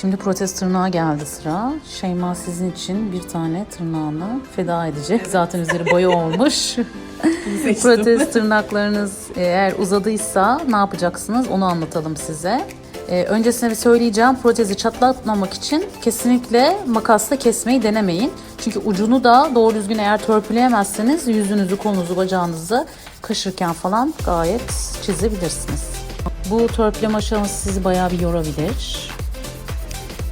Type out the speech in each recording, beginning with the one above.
Şimdi protez tırnağa geldi sıra. Şeyma sizin için bir tane tırnağını feda edecek. Zaten üzeri boya olmuş. protez tırnaklarınız eğer uzadıysa ne yapacaksınız onu anlatalım size. Ee, öncesinde bir söyleyeceğim. Protezi çatlatmamak için kesinlikle makasla kesmeyi denemeyin. Çünkü ucunu da doğru düzgün eğer törpüleyemezseniz yüzünüzü, kolunuzu, bacağınızı kaşırken falan gayet çizebilirsiniz. Bu törpüleme aşaması sizi bayağı bir yorabilir.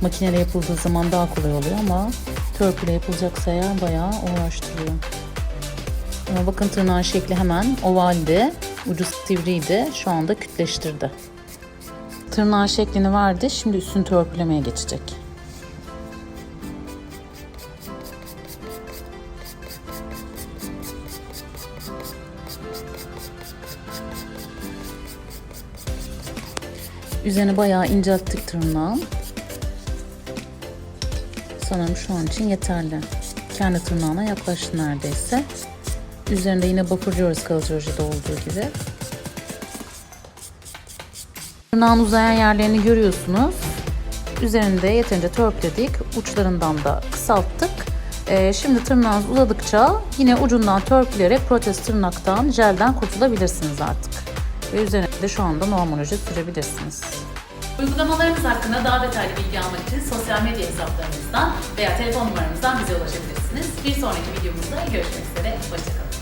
Makineyle yapıldığı zaman daha kolay oluyor ama törpüle yapılacaksa eğer bayağı uğraştırıyor. Ama bakın tırnağın şekli hemen ovaldi. Ucu sivriydi. Şu anda kütleştirdi. Tırnağın şeklini verdi. Şimdi üstünü törpülemeye geçecek. Üzerine bayağı incelttik tırnağın. Sanırım şu an için yeterli. Kendi tırnağına yaklaştı neredeyse. Üzerinde yine bafırlıyoruz kalıcı olduğu gibi. Tırnağın uzayan yerlerini görüyorsunuz. Üzerinde yeterince törpüledik. Uçlarından da kısalttık. Ee, şimdi tırnağınız uzadıkça yine ucundan törpülerek protez tırnaktan, jelden kurtulabilirsiniz artık. Ve üzerine de şu anda normal oje sürebilirsiniz. Uygulamalarımız hakkında daha detaylı bilgi almak için sosyal medya hesaplarımızdan veya telefon numaramızdan bize ulaşabilirsiniz. Bir sonraki videomuzda görüşmek üzere. Hoşçakalın.